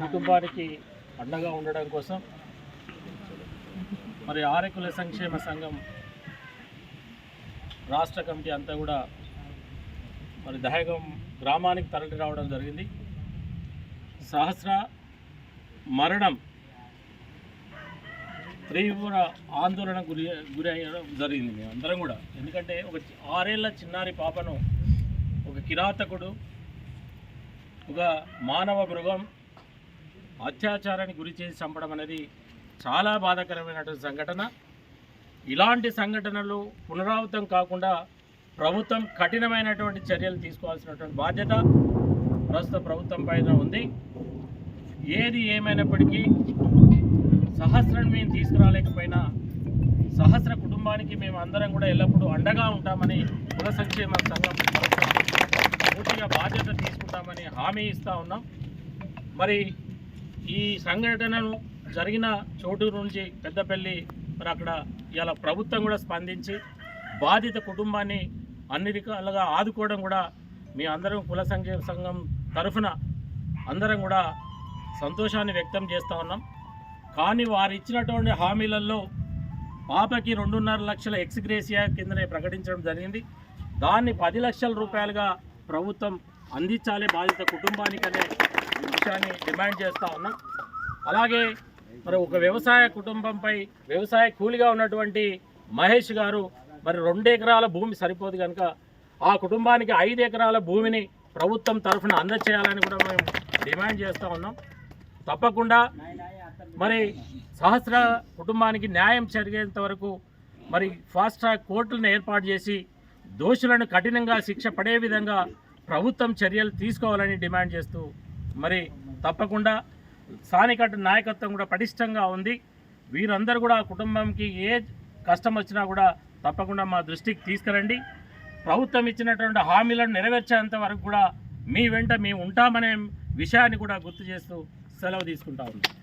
కుటుంబానికి అండగా ఉండడం కోసం మరి ఆరెకుల సంక్షేమ సంఘం రాష్ట్ర కమిటీ అంతా కూడా మరి దహగం గ్రామానికి తరలి రావడం జరిగింది. సహస్ర మరణం తీవ్ర ఆందోళన గురి గురి అయ్యడం జరిగింది మేమందరం అందరం కూడా. ఎందుకంటే ఒక ఆరేళ్ళ చిన్నారి పాపను ఒక కిరాతకుడు ఒక మానవ మృగం అత్యాచారానికి గురి చేసి చంపడం అనేది చాలా బాధాకరమైనటువంటి సంఘటన. ఇలాంటి సంఘటనలు పునరావృతం కాకుండా ప్రభుత్వం కఠినమైనటువంటి చర్యలు తీసుకోవాల్సినటువంటి బాధ్యత ప్రస్తుత ప్రభుత్వం పైన ఉంది. ఏది ఏమైనప్పటికీ సహస్రం మేము తీసుకురాలేకపోయినా సహస్ర కుటుంబానికి మేము అందరం కూడా ఎల్లప్పుడూ అండగా ఉంటామని కుల సంక్షేమ సంఘం పూర్తిగా బాధ్యత తీసుకుంటామని హామీ ఇస్తూ ఉన్నాం. మరి ఈ సంఘటనను జరిగిన చోటు నుంచి పెద్దపల్లి మరి అక్కడ ఇలా ప్రభుత్వం కూడా స్పందించి బాధిత కుటుంబాన్ని అన్ని రకాలుగా ఆదుకోవడం కూడా మీ అందరం కుల సంక్షేమ సంఘం తరఫున అందరం కూడా సంతోషాన్ని వ్యక్తం చేస్తూ ఉన్నాం. కానీ వారు ఇచ్చినటువంటి హామీలలో పాపకి రెండున్నర లక్షల ఎక్స్గ్రేసియా కిందనే ప్రకటించడం జరిగింది. దాన్ని పది లక్షల రూపాయలుగా ప్రభుత్వం అందించాలి బాధిత కుటుంబానికి విషయాన్ని డిమాండ్ చేస్తూ ఉన్నాం. అలాగే మరి ఒక వ్యవసాయ కుటుంబంపై వ్యవసాయ కూలిగా ఉన్నటువంటి మహేష్ గారు మరి రెండు ఎకరాల భూమి సరిపోదు కనుక ఆ కుటుంబానికి ఐదు ఎకరాల భూమిని ప్రభుత్వం తరఫున అందచేయాలని కూడా మేము డిమాండ్ చేస్తూ ఉన్నాం. తప్పకుండా మరి సహస్ర కుటుంబానికి న్యాయం జరిగేంత వరకు మరి ఫాస్ట్ ట్రాక్ కోర్టులను ఏర్పాటు చేసి దోషులను కఠినంగా శిక్ష పడే విధంగా ప్రభుత్వం చర్యలు తీసుకోవాలని డిమాండ్ చేస్తూ మరి తప్పకుండా స్థానిక నాయకత్వం కూడా పటిష్టంగా ఉంది. వీరందరూ కూడా కుటుంబంకి ఏ కష్టం వచ్చినా కూడా తప్పకుండా మా దృష్టికి తీసుకురండి. ప్రభుత్వం ఇచ్చినటువంటి హామీలను నెరవేర్చేంత వరకు కూడా మీ వెంట మేము ఉంటామనే విషయాన్ని కూడా గుర్తు చేస్తూ సెలవు తీసుకుంటా ఉన్నాం.